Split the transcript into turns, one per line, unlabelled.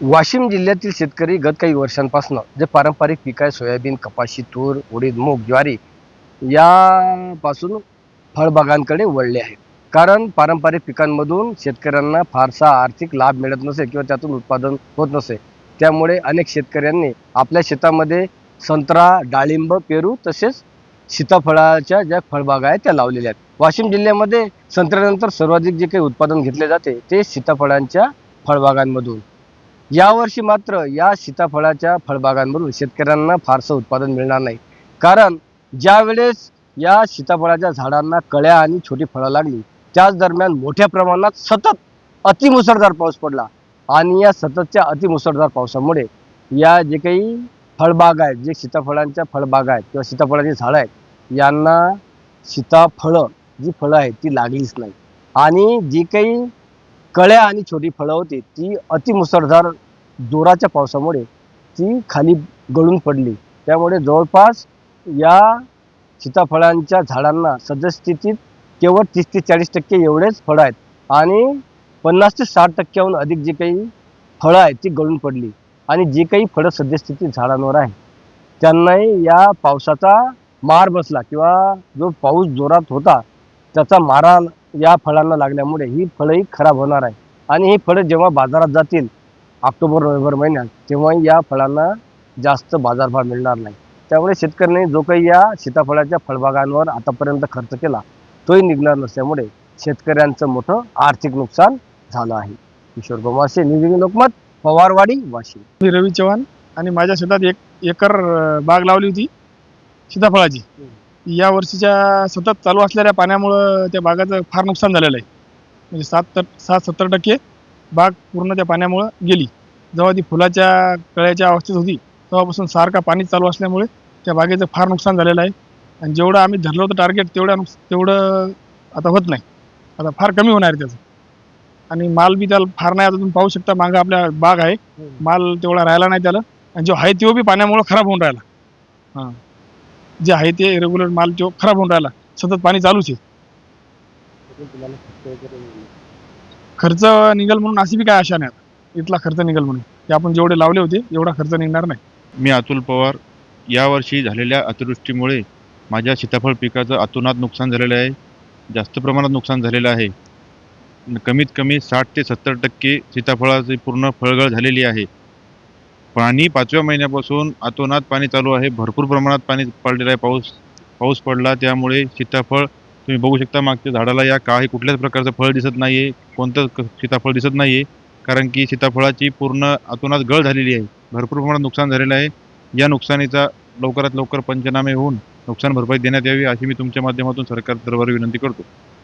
वाशिम जिल्ह्यातील शेतकरी गत काही वर्षांपासून जे पारंपरिक पीक आहे सोयाबीन कपाशी तूर उडीद मूग ज्वारी यापासून फळबागांकडे वळले आहेत. कारण पारंपरिक पिकांमधून शेतकऱ्यांना फारसा आर्थिक लाभ मिळत नसे किंवा त्यातून उत्पादन होत नसे. त्यामुळे अनेक शेतकऱ्यांनी आपल्या शेतामध्ये संत्रा डाळिंब पेरू तसेच सीताफळाच्या ज्या फळबागा आहेत त्या लावलेल्या आहेत. वाशिम जिल्ह्यामध्ये संत्र्यानंतर सर्वाधिक जे काही उत्पादन घेतले जाते ते सीताफळांच्या फळबागांमधून. यावर्षी मात्र या सीताफळाच्या फळबागांमधून शेतकऱ्यांना फारसं उत्पादन मिळणार नाही. कारण ज्यावेळेस या सीताफळाच्या झाडांना कळ्या आणि छोटी फळं लागली त्याच दरम्यान मोठ्या प्रमाणात सतत अतिमुसळधार पाऊस पडला. आणि या सततच्या अतिमुसळधार पावसामुळे या जे काही फळबाग आहेत जे सीताफळांच्या फळबागा आहेत किंवा सीताफळाची झाडं आहेत यांना सीताफळं जी फळं आहेत ती लागलीच नाही. आणि जी काही कळ्या आणि छोटी फळं होती ती अतिमुसळधार जोराच्या पावसामुळे ती खाली गळून पडली. त्यामुळे जवळपास या सीताफळांच्या झाडांना सद्यस्थितीत केवळ तीस ते चाळीस टक्के एवढेच फळं आहेत आणि पन्नास ते साठ टक्क्याहून अधिक जी काही फळं आहेत ती गळून पडली आणि जी काही फळं सद्यस्थितीत झाडांवर आहे त्यांनाही या पावसाचा मार बसला किंवा जो पाऊस जोरात होता त्याचा मारा या फळांना लागल्यामुळे ही फळंही खराब होणार आहे. आणि ही फळं जेव्हा बाजारात जातील ऑक्टोबर नोव्हेंबर महिन्यात तेव्हा या फळांना जास्त बाजारभाव मिळणार नाही. त्यामुळे शेतकऱ्यांनी जो काही या सीताफळाच्या फळबागांवर आतापर्यंत खर्च केला तोही निघणार नसल्यामुळे शेतकऱ्यांचं मोठं आर्थिक नुकसान झालं आहे. किशोर गोमासे निधी लोकमत पवारवाडी वाशिम.
मी रवी चव्हाण आणि माझ्या शेतात एक एकर बाग लावली होती सीताफळाची. या वर्षीच्या सतत चालू असलेल्या पाण्यामुळं त्या बागाचं फार नुकसान झालेलं आहे. म्हणजे सात तर सात सत्तर टक्के बाग पूर्ण त्या पाण्यामुळं गेली. जेव्हा ती फुलाच्या कळ्याच्या अवस्थेत होती तेव्हापासून सारखा पाणी चालू असल्यामुळे त्या बागेचं फार नुकसान झालेलं आहे. आणि जेवढं आम्ही धरलं होतं टार्गेट तेवढ्या नुकस तेवढं आता होत नाही. आता फार कमी होणार आहे त्याचं. आणि माल बी त्याला फार नाही आता तुम्ही पाहू शकता मागं आपल्या बाग आहे. माल तेवढा राहिला नाही त्याला. आणि जो आहे तो बी पाण्यामुळं खराब होऊन राहिला. हां. जे आहे ते रेग्युलर माल जो खराब होऊन राहिला सतत पाणी चालूच आहे. खर्च निघाल म्हणून अशी बी काय आशा नाही आता. इथला खर्च निघाल म्हणून. ते आपण जेवढे लावले होते एवढा खर्च निघणार नाही.
मी अतुल पवार यावर्षी झालेल्या अतिवृष्टीमुळे माझ्या सीताफळ पिकाचं अतोनात नुकसान झालेलं आहे जास्त प्रमाणात नुकसान झालेलं आहे. कमीत कमी साठ ते सत्तर टक्के सीताफळाची पूर्ण फळगळ झालेली आहे. पाणी पाचव्या महिन्यापासून अतोनात पाणी चालू आहे. भरपूर प्रमाणात पाणी पडलेलं आहे. पाऊस पाऊस पडला त्यामुळे सीताफळ तुम्ही बघू शकता मागच्या झाडाला या काही कुठल्याच प्रकारचं फळ दिसत नाही आहे कोणतं क- सीताफळ दिसत नाही आहे कारण की सीताफळाची पूर्ण अतोनात गळ झालेली आहे. भरपूर प्रमाणात नुकसान झालेलं आहे. या नुकसानीचा लवकरात लवकर पंचनामे होऊन नुकसान भरपाई देण्यात यावी अशी मी तुमच्या माध्यमातून सरकार दरबारी विनंती करतो.